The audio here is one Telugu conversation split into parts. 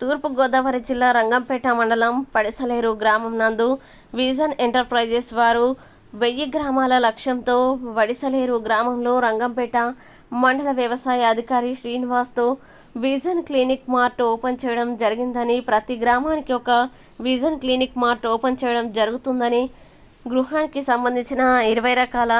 తూర్పుగోదావరి జిల్లా రంగంపేట మండలం పడిసలేరు గ్రామం నందు విజన్ ఎంటర్ప్రైజెస్ వారు వెయ్యి గ్రామాల లక్ష్యంతో వడిసలేరు గ్రామంలో రంగంపేట మండల వ్యవసాయ అధికారి శ్రీనివాస్తో విజన్ క్లినిక్ మార్ట్ ఓపెన్ చేయడం జరిగిందని ప్రతి గ్రామానికి ఒక విజన్ క్లినిక్ మార్ట్ ఓపెన్ చేయడం జరుగుతుందని గృహానికి సంబంధించిన ఇరవై రకాల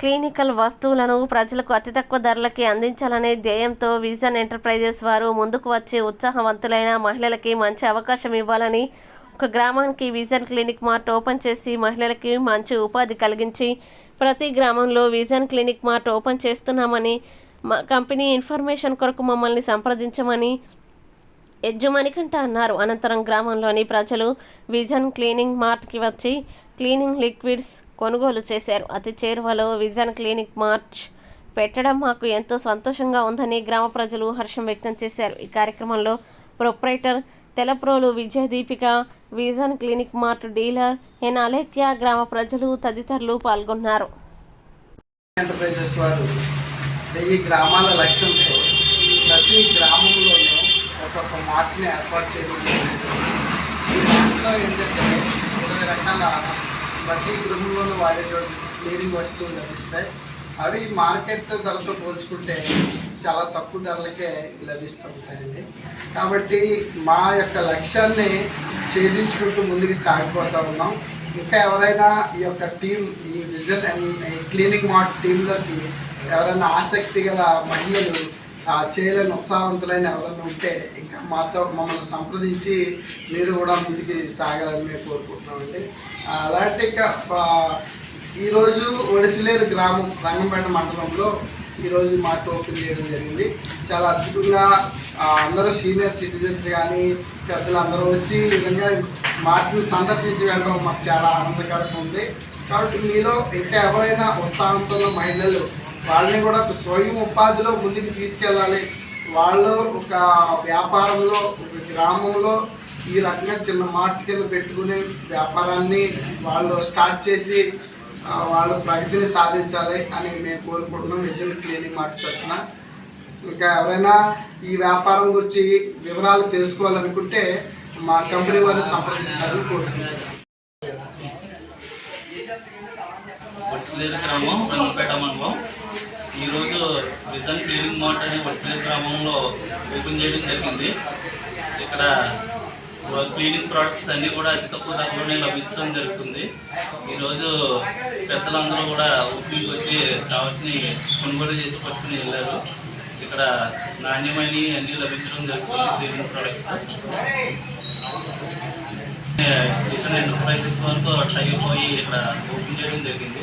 క్లినికల్ వస్తువులను ప్రజలకు అతి తక్కువ ధరలకి అందించాలనే ధ్యేయంతో విజన్ ఎంటర్ప్రైజెస్ వారు ముందుకు వచ్చి ఉత్సాహవంతులైన మహిళలకి మంచి అవకాశం ఇవ్వాలని ఒక గ్రామానికి విజన్ క్లినిక్ మార్ట్ ఓపెన్ చేసి మహిళలకి మంచి ఉపాధి కలిగించి ప్రతి గ్రామంలో విజన్ క్లినిక్ మార్ట్ ఓపెన్ చేస్తున్నామని మా కంపెనీ ఇన్ఫర్మేషన్ కొరకు మమ్మల్ని సంప్రదించమని యజమానికంట అన్నారు. అనంతరం గ్రామంలోని ప్రజలు విజన్ క్లీనింగ్ మార్ట్కి వచ్చి క్లీనింగ్ లిక్విడ్స్ కొనుగోలు చేశారు. అతి చేరువలో విజన్ క్లినిక్ మార్చ్ పెట్టడం మాకు ఎంతో సంతోషంగా ఉందని గ్రామ ప్రజలు హర్షం వ్యక్తం చేశారు. ఈ కార్యక్రమంలో proprietor Telaprolu Vijaya Deepika vision clinic mart dealer N Alekhya గ్రామ ప్రజలు తదితరులు పాల్గొన్నారు. ఎంటర్ప్రైజెస్ వారు వెయ్యి గ్రామాల లక్ష్యంతో ప్రతి గ్రామంలోనూ ఒక్కొక్క మార్ట్ని ఏర్పాటు చేయడం ఏంటంటే ఇరవై రకాల ప్రతి గృహంలోనూ వాడేటువంటి క్లీనింగ్ వస్తువులు లభిస్తాయి. అవి మార్కెట్ ధరతో పోల్చుకుంటే చాలా తక్కువ ధరలకే లభిస్తూ ఉంటాయండి. కాబట్టి మా యొక్క లక్ష్యాన్ని ఛేదించుకుంటూ ముందుకు సాగిపోతూ ఉన్నాం. ఇంకా ఎవరైనా ఈ యొక్క టీం ఈ విజన్ అండ్ ఈ క్లీనింగ్ మార్ట్ టీంలోకి ఎవరైనా ఆసక్తి గల మహిళలు చేయలేని ఉత్సాహవంతులైన ఎవరైనా ఉంటే ఇంకా మాతో మమ్మల్ని సంప్రదించి మీరు కూడా ముందుకు సాగాలని మేము కోరుకుంటున్నామండి. అలాంటి ఇంకా ఈరోజు ఒడిసిలేరు గ్రామం రంగంపేట మండలంలో ఈరోజు మాట ఓపెన్ చేయడం జరిగింది. చాలా అద్భుతంగా అందరూ సీనియర్ సిటిజన్స్ కానీ పెద్దలు అందరూ వచ్చి ఈ విధంగా మార్ట్ని సందర్శించి వెళ్ళడం మాకు చాలా ఆనందకరంగా ఉంది. కాబట్టి మీలో ఇంకా ఎవరైనా ఉత్సాహంతో మహిళలు వాళ్ళని కూడా ఒక స్వయం ఉపాధిలో ముందుకు తీసుకెళ్ళాలి. వాళ్ళు ఒక వ్యాపారంలో ఒక గ్రామంలో ఈ రకంగా చిన్న మార్ట్ కింద పెట్టుకునే వ్యాపారాన్ని వాళ్ళు స్టార్ట్ చేసి వాళ్ళు ప్రగతిని సాధించాలి అని మేము కోరుకుంటున్నాం. విజన్ క్లీనింగ్ మార్ట్ తరఫున ఇంకా ఎవరైనా ఈ వ్యాపారం గురించి వివరాలు తెలుసుకోవాలనుకుంటే మా కంపెనీ వారిని సంప్రదిస్తారని కోరుకుంటున్నాను గ్రామం రంగపేట మండలం. ఈరోజు విజన్ క్లీనింగ్ మార్ట్ అనే వడ్స్లేరు గ్రామంలో ఓపెన్ చేయడం జరిగింది. ఇక్కడ క్లీనింగ్ ప్రోడక్ట్స్ అన్నీ కూడా అతి తక్కువ ధరలోనే లభించడం జరుగుతుంది. ఈరోజు పెద్దలందరూ కూడా ఊపిరికి వచ్చి కావాల్సిన కొనుగోలు చేసి పట్టుకుని వెళ్ళారు. ఇక్కడ నాణ్యమైన అన్నీ లభించడం జరుగుతుంది క్లీనింగ్ ప్రోడక్ట్స్. విజన్ ఎంటర్ప్రైజెస్ వరకు టైప్ అయిపోయి ఇక్కడ ఓపెన్ చేయడం జరిగింది.